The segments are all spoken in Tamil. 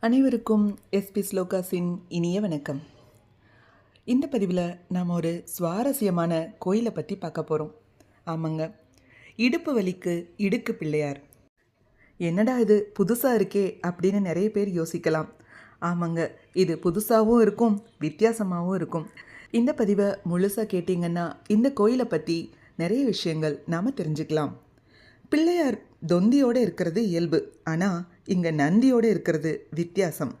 அனைவருக்கும் எஸ்பி ஸ்லோகாஸின் இனிய வணக்கம். இந்த பதிவில் நாம் ஒரு சுவாரஸ்யமான கோயிலை பற்றி பார்க்க போகிறோம் ஆமாங்க. இடுப்பு வலிக்கு இடுக்கு பிள்ளையார். என்னடா இது புதுசாக இருக்கே அப்படின்னு நிறைய பேர் யோசிக்கலாம். ஆமாங்க. இது புதுசாகவும் இருக்கும் வித்தியாசமாகவும் இருக்கும். இந்த பதிவை முழுசாக கேட்டிங்கன்னா இந்த கோயிலை பற்றி நிறைய விஷயங்கள் நாம் தெரிஞ்சுக்கலாம். பிள்ளையார் தொந்தியோடு இருக்கிறது இயல்பு. ஆனால் இங்கே நந்தியோடு இருக்கிறது வித்தியாசம்.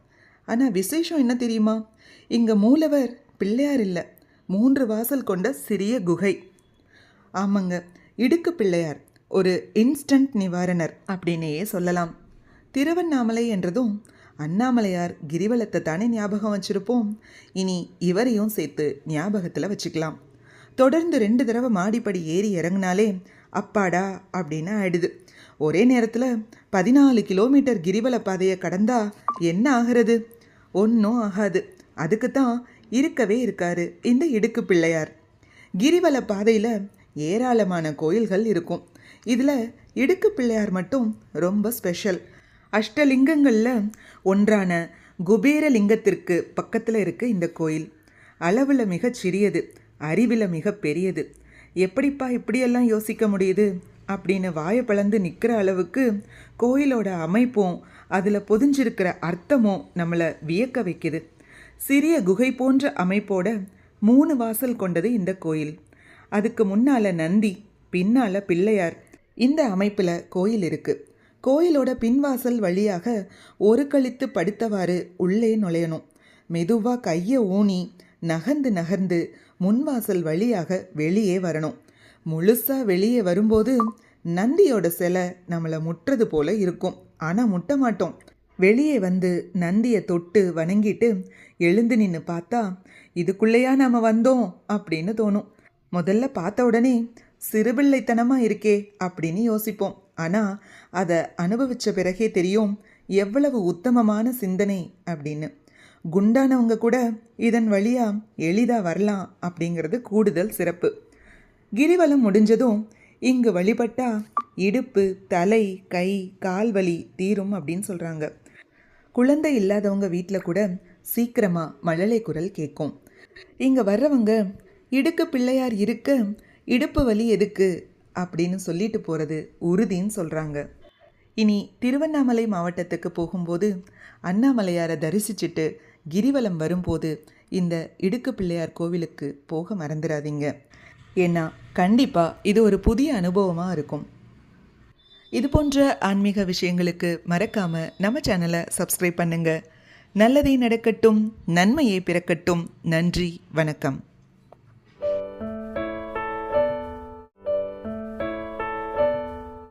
ஆனால் விசேஷம் என்ன தெரியுமா? இங்கே மூலவர் பிள்ளையார் இல்லை. மூன்று வாசல் கொண்ட சிறிய குகை. ஆமாங்க இடுக்கு பிள்ளையார். ஒரு இன்ஸ்டன்ட் நிவாரணர் அப்படின்னே சொல்லலாம். திருவண்ணாமலை என்றதும் அண்ணாமலையார் கிரிவலத்தை தானே ஞாபகம் வச்சுருப்போம். இனி இவரையும் சேர்த்து ஞாபகத்தில் வச்சுக்கலாம். தொடர்ந்து ரெண்டு தடவை மாடிப்படி ஏறி இறங்கினாலே அப்பாடா அப்படின்னு ஆயிடுது. ஒரே நேரத்தில் பதினாலு கிலோமீட்டர் கிரிவல பாதையை கடந்தா என்ன ஆகிறது? ஒன்றும் ஆகாது. அதுக்கு தான் இருக்கவே இருக்காரு இந்த இடுக்கு பிள்ளையார். கிரிவல பாதையில் ஏராளமான கோயில்கள் இருக்கும். இதில் இடுக்கு பிள்ளையார் மட்டும் ரொம்ப ஸ்பெஷல். அஷ்டலிங்கங்களில் ஒன்றான குபேரலிங்கத்திற்கு பக்கத்தில் இருக்க இந்த கோயில். அளவில் மிகச் சிறியது அறிவில் மிக பெரியது. எப்படிப்பா இப்படியெல்லாம் யோசிக்க முடியுது? அப்படின்னு வாயை பிளந்து நிற்கிற அளவுக்கு கோயிலோட அமைப்பும் அதில் பொதிஞ்சிருக்கிற அர்த்தமும் நம்மளை வியக்க வைக்குது. சிறிய குகை போன்ற அமைப்போட மூணு வாசல் கொண்டது இந்த கோயில். அதுக்கு முன்னால் நந்தி பின்னால் பிள்ளையார். இந்த அமைப்பில் கோயில் இருக்குது கோயிலோட பின்வாசல் வழியாக ஒரு கழித்து படுத்தவாறு உள்ளே நுழையணும். மெதுவாக கையை ஊனி நகர்ந்து நகர்ந்து முன்வாசல் வழியாக வெளியே வரணும். முழுசாக வெளியே வரும்போது நந்தியோட சிலை நம்மளை முட்டுறது போல இருக்கும். ஆனால் முட்ட மாட்டோம். வெளியே வந்து நந்தியை தொட்டு வணங்கிட்டு எழுந்து நின்று பார்த்தா இதுக்குள்ளேயா நாம் வந்தோம்? அப்படின்னு தோணும். முதல்ல பார்த்த உடனே சிறுபிள்ளைத்தனமாக இருக்கே அப்படின்னு யோசிப்போம். ஆனால் அதை அனுபவித்த பிறகே தெரியும் எவ்வளவு உத்தமமான சிந்தனை அப்படின்னு. குண்டானவங்க கூட இதன் வழியாக எளிதாக வரலாம் அப்படிங்கிறது கூடுதல் சிறப்பு. கிரிவலம் முடிஞ்சதும் இங்கு வழிபட்டா இடுப்பு தலை கை கால் வலி தீரும் அப்படின்னு சொல்கிறாங்க குழந்தை இல்லாதவங்க வீட்டில் கூட சீக்கிரமாக மழலை குரல் கேட்கும் இங்கே வர்றவங்க இடுக்கு பிள்ளையார் இருக்க இடுப்பு வலி எதுக்கு? அப்படின்னு சொல்லிட்டு போகிறது உறுதின்னு சொல்கிறாங்க இனி திருவண்ணாமலை மாவட்டத்துக்கு போகும்போது அண்ணாமலையாரை தரிசிச்சுட்டு கிரிவலம் வரும்போது இந்த இடுக்கு பிள்ளையார் கோவிலுக்கு போக மறந்துடாதீங்க ஏன்னா கண்டிப்பாக இது ஒரு புதிய அனுபவமாக இருக்கும். இது போன்ற ஆன்மீக விஷயங்களுக்கு மறக்காமல் நம்ம சேனலை சப்ஸ்கிரைப் பண்ணுங்கள் நல்லதே நடக்கட்டும் நன்மையே பிறக்கட்டும். நன்றி வணக்கம்.